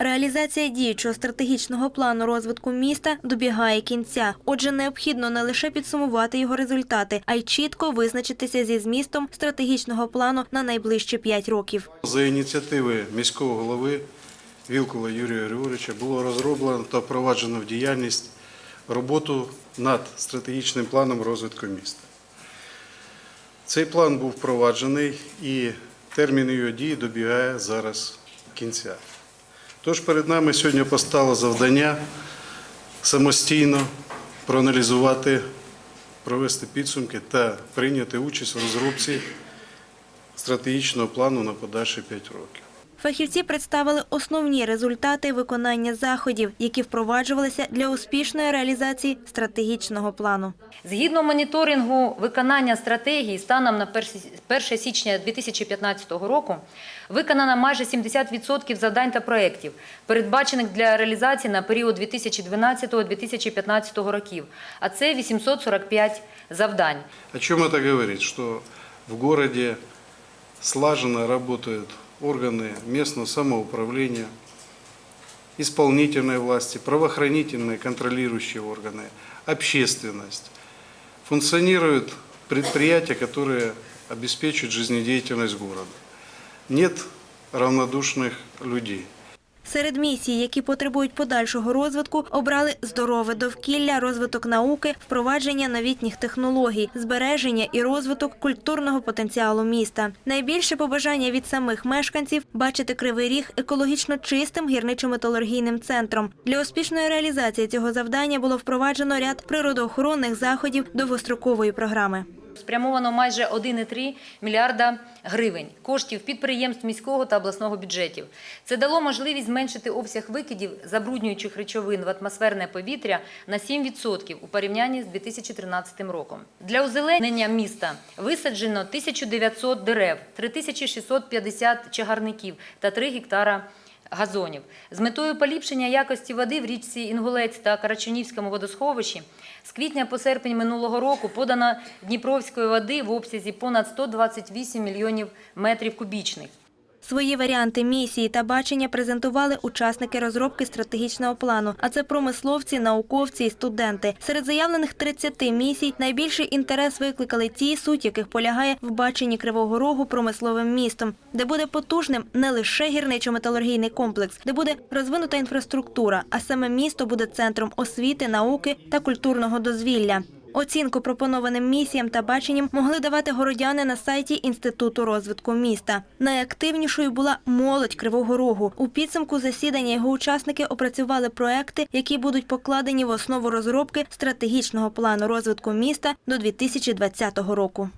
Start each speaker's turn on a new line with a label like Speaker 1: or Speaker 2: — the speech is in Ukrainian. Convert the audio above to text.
Speaker 1: Реалізація діючого стратегічного плану розвитку міста добігає кінця. Отже, необхідно не лише підсумувати його результати, а й чітко визначитися зі змістом стратегічного плану на найближчі п'ять років.
Speaker 2: За ініціативи міського голови Вілкула Юрія Григоровича було розроблено та впроваджено в діяльність роботу над стратегічним планом розвитку міста. Цей план був впроваджений і термін його дії добігає зараз кінця. Тож перед нами сьогодні постало завдання самостійно проаналізувати, провести підсумки та прийняти участь в розробці стратегічного плану на подальші 5 років.
Speaker 1: Фахівці представили основні результати виконання заходів, які впроваджувалися для успішної реалізації стратегічного плану.
Speaker 3: Згідно моніторингу виконання стратегії станом на 1 січня 2015 року виконано майже 70% завдань та проєктів, передбачених для реалізації на період 2012-2015 років, а це 845 завдань.
Speaker 2: О чем это говорит? Что в городе слаженно работают органы местного самоуправления, исполнительной власти, правоохранительные, контролирующие органы, общественность. Функционируют предприятия, которые обеспечивают жизнедеятельность города. Нет равнодушных людей.
Speaker 1: Серед місій, які потребують подальшого розвитку, обрали здорове довкілля, розвиток науки, впровадження новітніх технологій, збереження і розвиток культурного потенціалу міста. Найбільше побажання від самих мешканців бачити кривий ріг екологічно чистим гірничо-металургійним центром. Для успішної реалізації цього завдання було впроваджено ряд природоохоронних заходів довгострокової програми.
Speaker 3: Спрямовано майже 1,3 мільярда гривень коштів підприємств міського та обласного бюджетів. Це дало можливість зменшити обсяг викидів забруднюючих речовин в атмосферне повітря на 7% у порівнянні з 2013 роком. Для озеленення міста висаджено 1900 дерев, 3650 чагарників та 3 гектара газонів. З метою поліпшення якості води в річці Інгулець та Карачунівському водосховищі з квітня по серпень минулого року подано Дніпровської води в обсязі понад 128 мільйонів метрів кубічних.
Speaker 1: Свої варіанти місії та бачення презентували учасники розробки стратегічного плану. А це промисловці, науковці і студенти. Серед заявлених 30 місій найбільший інтерес викликали ті, суть яких полягає в баченні Кривого Рогу промисловим містом, де буде потужним не лише гірничо-металургійний комплекс, де буде розвинута інфраструктура, а саме місто буде центром освіти, науки та культурного дозвілля. Оцінку пропонованим місіям та баченням могли давати городяни на сайті Інституту розвитку міста. Найактивнішою була молодь Кривого Рогу. У підсумку засідання його учасники опрацювали проекти, які будуть покладені в основу розробки стратегічного плану розвитку міста до 2020 року.